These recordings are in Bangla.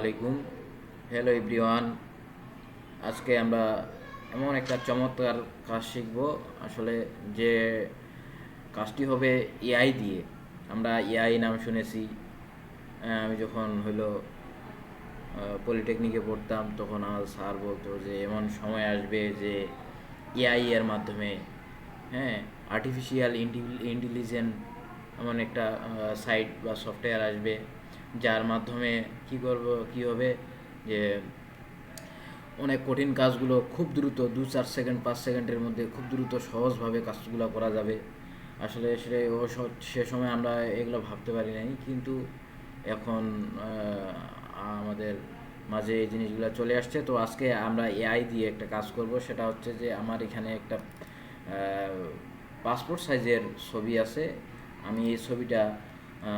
আলাইকুম। হ্যালো এভরিওয়ান আজকে আমরা এমন একটা চমৎকার কাজ শিখব। আসলে যে কাজটি হবে এআই দিয়ে। আমরা এআই নাম শুনেছি। আমি যখন হইল পলিটেকনিকে পড়তাম, তখন আমার স্যার বলতো যে, এমন সময় আসবে যে এআই এর মাধ্যমে হ্যাঁ আর্টিফিশিয়াল ইন্টেলিজেন্ট এমন একটা সাইট বা সফটওয়্যার আসবে। যার মাধ্যমে কি করব, কি হবে, যে অনেক কঠিন কাজগুলো খুব দ্রুত দু চার সেকেন্ড, পাঁচ সেকেন্ডের মধ্যে খুব দ্রুত সহজভাবে কাজগুলো করা যাবে। আসলে সে ও সে সময় আমরা এগুলো ভাবতে পারি নাই, কিন্তু এখন আমাদের মাঝে এই জিনিসগুলো চলে আসছে। তো আজকে আমরা এআই দিয়ে একটা কাজ করব, সেটা হচ্ছে যে আমার এখানে একটা পাসপোর্ট সাইজের ছবি আছে। আমি এই ছবিটা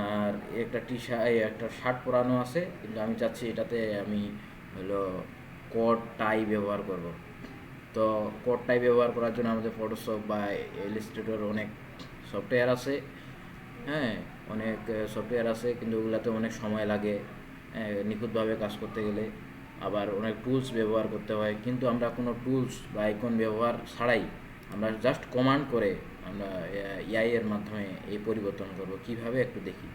আর একটা টি শার্ট একটা শার্ট পরানো আছে, কিন্তু আমি চাচ্ছি এটাতে আমি হলো কোট টাই ব্যবহার করব। তো কোট টাই ব্যবহার করার জন্য আমাদের ফটোশপ বা ইলিস্ট্রেটর অনেক সফটওয়্যার আছে। হ্যাঁ অনেক সফটওয়্যার আছে, কিন্তু ওগুলাতে অনেক সময় লাগে নিখুঁতভাবে কাজ করতে গেলে। আবার অনেক টুলস ব্যবহার করতে হয়, কিন্তু আমরা কোনো টুলস বা আইকন ব্যবহার ছাড়াই আমরা জাস্ট কমান্ড করে আমরা এআই এর মাধ্যমে এই পরিবর্তন করব। কীভাবে একটু দেখি।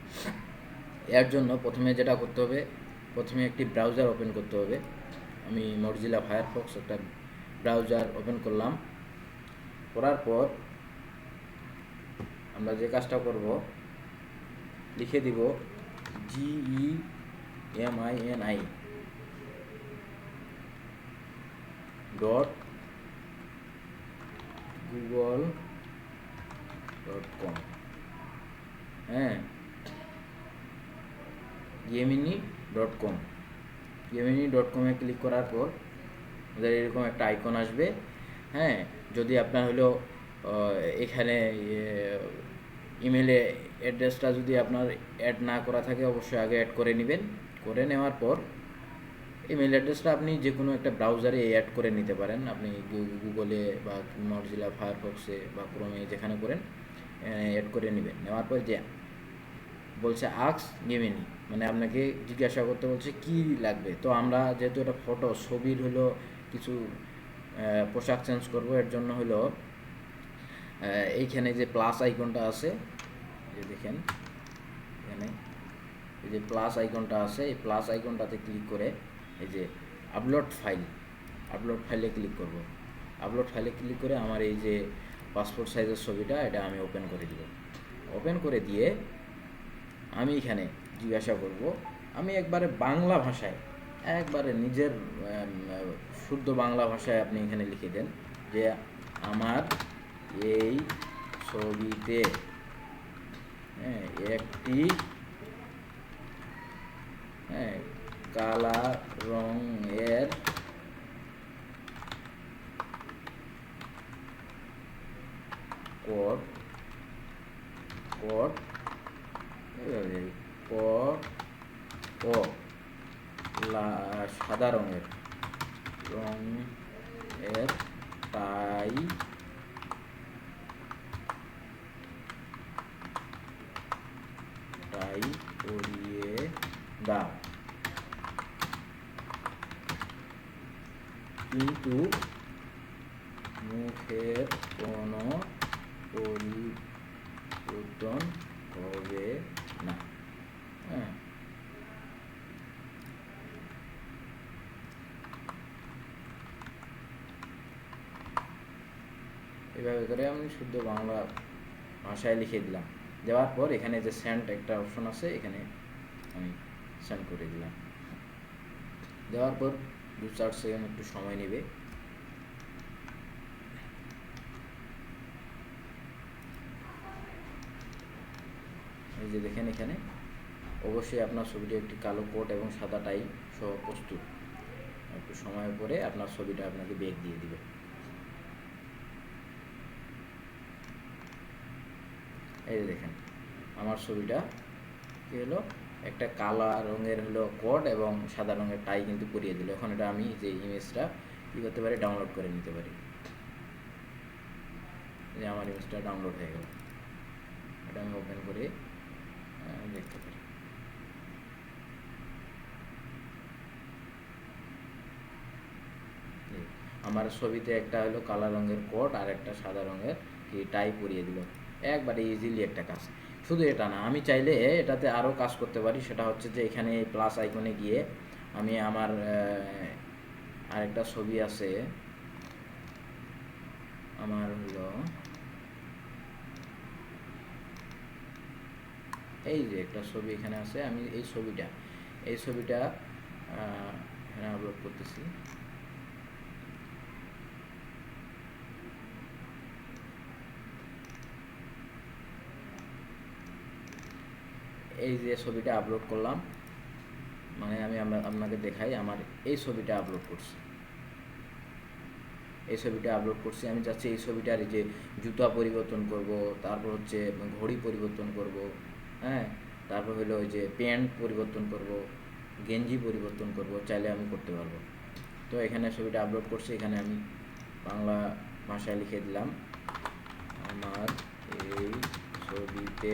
এর জন্য প্রথমে যেটা করতে হবে, প্রথমে একটি ব্রাউজার ওপেন করতে হবে। আমি মরজিলা ফায়ারফক্স একটা ব্রাউজার ওপেন করলাম। করার পর আমরা যে কাজটা করব, লিখে দিব G M I N I dot Google dot com হ্যাঁ। Gemini dot com Gemini dot কমে ক্লিক করার পর আমাদের এরকম একটা আইকন আসবে। হ্যাঁ যদি আপনার হলো এখানে ইমেলে অ্যাড্রেসটা যদি আপনার অ্যাড না করা থাকে, অবশ্যই আগে অ্যাড করে নেবেন। করে নেওয়ার পর ইমেল অ্যাড্রেসটা আপনি যে কোনো একটা ব্রাউজারে অ্যাড করে নিতে পারেন। আপনি গুগলে বা মরজিলা ফায়ারফক্সে বা ক্রোমে যেখানে করেন। অ্যাড করে নেবেন। নেওয়ার পর যে বলছে, আক্স গেমিনি মানে আপনাকে জিজ্ঞাসা করতে বলছে, কি লাগবে? তো আমরা যেহেতু এটা ফটো ছবির হলো কিছু পোশাক চেঞ্জ করব, এর জন্য হলো এইখানে যে প্লাস আইকনটা আছে যে দেখেন, এখানে এই যে প্লাস আইকনটা আছে, এই প্লাস আইকনটাতে ক্লিক করে এই যে আপলোড ফাইল আপলোড ফাইলে ক্লিক করব। আপলোড ফাইলে ক্লিক করে আমার এই যে পাসপোর্ট সাইজের ছবিটা এটা আমি ওপেন করে দিব। ওপেন করে দিয়ে আমি এখানে জিজ্ঞাসা করব, আমি একবারে বাংলা ভাষায়, একবারে নিজের শুদ্ধ বাংলা ভাষায় আপনি এখানে লিখে দেন যে আমার এই ছবিতে হ্যাঁ একটি হ্যাঁ কালা রঙের কোট কোট এইভাবে ও লা- সাদা রঙের। রং এর টাই টাই পরিয়ে দাও। কিন্তু মুখের কোনো পরিবর্তন হবে না হ্যাঁ এভাবে করে আমি শুদ্ধ বাংলা ভাষায় লিখে দিলাম। দেওয়ার পর এখানে যে সেন্ড একটা অপশন আছে, এখানে আমি সেন্ড করে দিলাম। দেওয়ার পর দু চার সেকেন্ড একটু সময় নেবে। এই যে দেখেন এখানে, অবশ্যই আপনার ছবিটি একটি কালো কোট এবং সাদা টাই সহ প্রস্তুত। একটু সময় পরে আপনার ছবিটা আপনাকে বেগ দিয়ে দিবে। এই দেখেন, আমার ছবিটা কী হলো? একটা কালা রঙের হলো কোড এবং সাদা রঙের টাই কিন্তু পরিয়ে দিল। এখন এটা আমি যে ইমেজটা কী করতে পারি? ডাউনলোড করে নিতে পারি। যে আমার ইমেজটা ডাউনলোড হয়ে গেল। এটা আমি ওপেন করে দেখতে পারি। আমার ছবিতে একটা হলো কালা রঙের কোট আর একটা সাদা রঙের কি টাই পরিয়ে দিল। একবারে ইজিলি একটা কাজ। শুধু এটা না, আমি চাইলে এটাতে আরও কাজ করতে পারি, সেটা হচ্ছে যে এখানে প্লাস আইকনে গিয়ে আমি আমার আরেকটা ছবি আছে। আমার হলো, এই যে একটা ছবি এখানে আছে, আমি এই ছবিটা এই ছবিটা এখানে আপলোড করতেছি। এই যে ছবিটা আপলোড করলাম মানে আমি আপনাকে দেখাই আমার এই ছবিটা আপলোড করছি। এই ছবিটা আপলোড করছি, আমি চাচ্ছি এই ছবিটার এই যে জুতা পরিবর্তন করব, তারপর হচ্ছে ঘড়ি পরিবর্তন করব হ্যাঁ? তারপর হলো ওই যে প্যান্ট পরিবর্তন করব, গেঞ্জি পরিবর্তন করব, চাইলে আমি করতে পারব। তো এখানে ছবিটা আপলোড করছি, এখানে আমি বাংলা ভাষায় লিখে দিলাম। আমার এই ছবিতে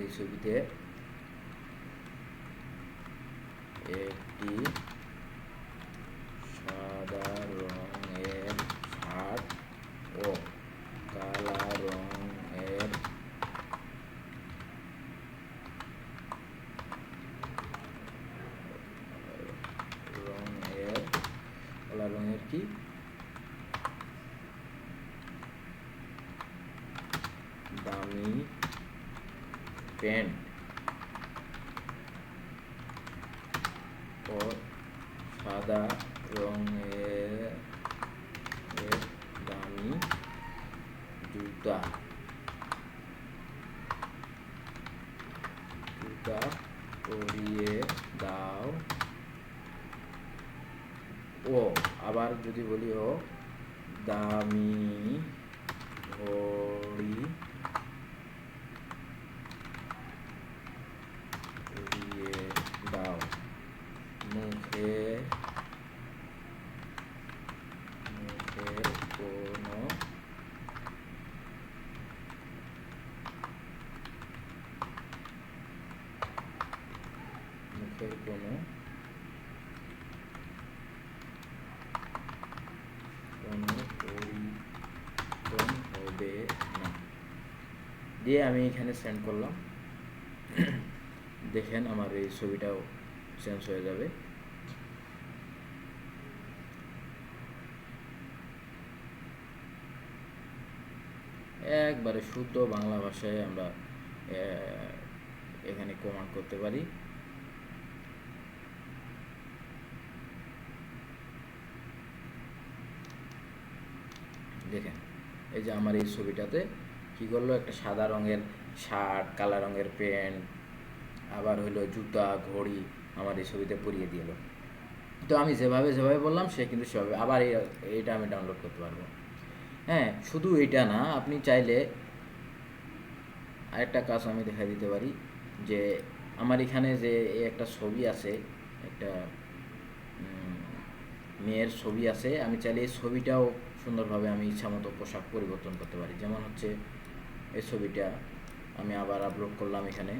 এই ছবিতে একটি সাদা রঙের শার্ট ও কালা রঙের রঙের কালা রঙের কি দামি প্যান্ট ও সাদা রঙের দামি জুতা। জুতা পরিয়ে দাও। ও, আবার যদি বলি ও, দামি ঘড়ি পরিয়ে দাও মুখে মুখের কোনো মুখের কোনো কোনো পরিবর্তন হবে না দিয়ে আমি এখানে সেন্ড করলাম। দেখেন আমার এই ছবিটাও চেঞ্জ হয়ে যাবে। একবারে শুদ্ধ বাংলা ভাষায় আমরা এখানে কমান্ড করতে পারি। দেখেন, এই যে আমার এই ছবিটাতে কি করল? একটা সাদা রঙের শার্ট, কালা রঙের প্যান্ট, আবার হইল জুতা, ঘড়ি আমার এই ছবিতে পরিয়ে দিল তো আমি যেভাবে যেভাবে বললাম, সে কিন্তু সেভাবে আবার এইটা আমি ডাউনলোড করতে পারব। হ্যাঁ শুধু এটা না, আপনি চাইলে আরেকটা কাজ আমি দেখা দিতে পারি, যে আমার এখানে যে একটা ছবি আছে, একটা মেয়ের ছবি আছে, আমি চাইলে এই ছবিটাও সুন্দরভাবে আমি ইচ্ছামতো পোশাক পরিবর্তন করতে পারি। যেমন হচ্ছে এই ছবিটা আমি আবার আপলোড করলাম এখানে।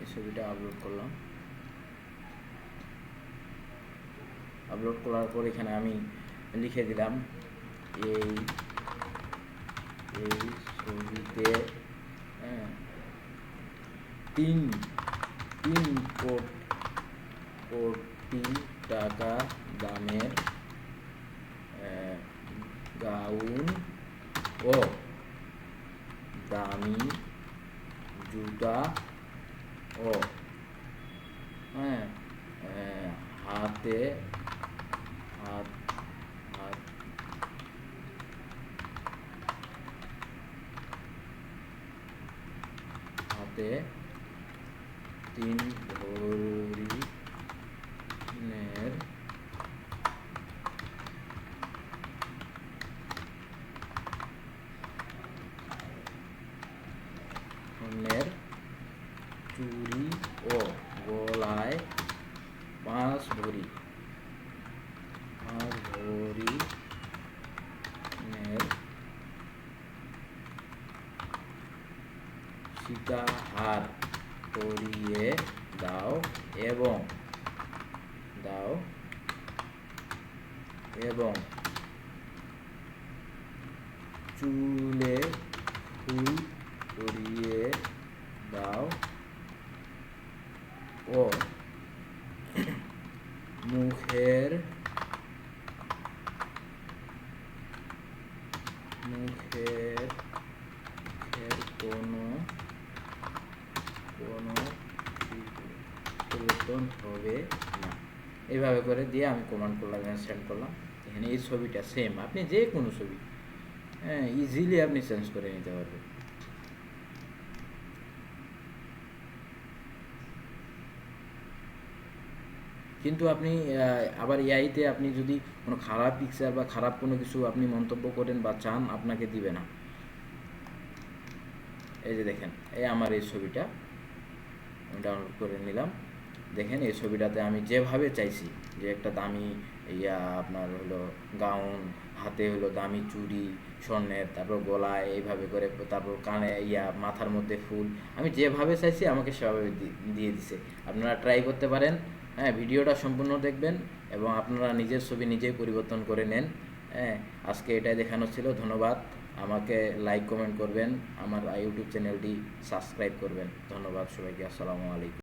এই ছবিটা আপলোড করলাম। আপলোড করার পর এখানে আমি লিখে দিলাম এই এই ছবিতে হ্যাঁ, তিন তিন কোট কোটি টাকা দামের গাউন ও দামি জুতা ও হ্যাঁ হাতে হাত হাত হাতে তিন ধরনের চুড়ি ও গলায় পাঁচ ভরি। পাঁচ ভরি সীতাহার করিয়ে দাও এবং দাও এবং চুলে ফুল করিয়ে দাও ও মুখের মুখের মুখের কোনো কোনো পরিবর্তন হবে না। এইভাবে করে দিয়ে আমি কমান্ড করলাম সেন্ড করলাম। এখানে এই ছবিটা সেম আপনি যে কোনো ছবি হ্যাঁ ইজিলি আপনি চেঞ্জ করে নিতে পারবেন। কিন্তু আপনি আবার এআইতে আপনি যদি কোনো খারাপ পিকচার বা খারাপ কোনো কিছু আপনি মন্তব্য করেন বা চান, আপনাকে দিবে না। এই যে দেখেন, এই আমার এই ছবিটা ডাউনলোড করে নিলাম। দেখেন, এই ছবিটাতে আমি যেভাবে চাইছি, যে একটা দামি ইয়া, আপনার হলো গাউন, হাতে হলো দামি চুড়ি, স্বর্ণের, তারপর গলায় এইভাবে করে, তারপর কানে ইয়া, মাথার মধ্যে ফুল, আমি যেভাবে চাইছি, আমাকে সেভাবে দিয়ে দিছে। আপনারা ট্রাই করতে পারেন হ্যাঁ ভিডিওটা সম্পূর্ণ দেখবেন এবং আপনারা নিজের ছবি নিজেই পরিবর্তন করে নেন। হ্যাঁ আজকে এটাই দেখানো ছিল, ধন্যবাদ। আমাকে লাইক কমেন্ট করবেন আমার ইউটিউব চ্যানেলটি সাবস্ক্রাইব করবেন। ধন্যবাদ সবাইকে আসসালামু আলাইকুম।